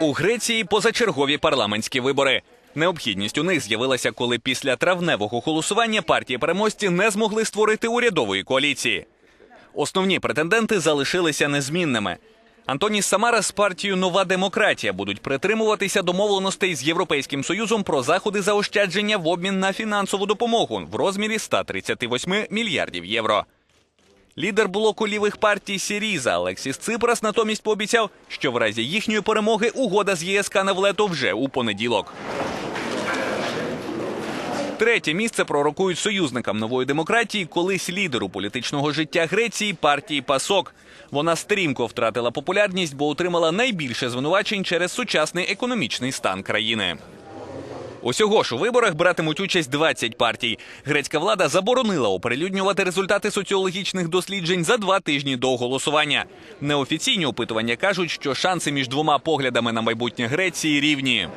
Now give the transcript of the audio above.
У Греції позачергові парламентські вибори. Необхідність у них з'явилася, коли після травневого голосування партії переможці не змогли створити урядової коаліції. Основні претенденти залишилися незмінними. Антоніс Самара з партією Нова демократія будуть притримуватися домовленостей з Європейським Союзом про заходи заощадження в обмін на фінансову допомогу в розмірі 138 мільярдів євро. Лідер блоку лівих партій Сіріза Алексіс Ципрас натомість пообіцяв, що в разі їхньої перемоги угода з ЄС кане в лето вже у понеділок. Третє місце пророкують союзникам нової демократії, колись лідеру політичного життя Греції партії Пасок. Вона стрімко втратила популярність, бо отримала найбільше звинувачень через сучасний економічний стан країни. Усього ж у виборах братимуть участь 20 партій. Грецька влада заборонила оприлюднювати результати соціологічних досліджень за два тижні до голосування. Неофіційні опитування кажуть, що шанси між двома поглядами на майбутнє Греції рівні.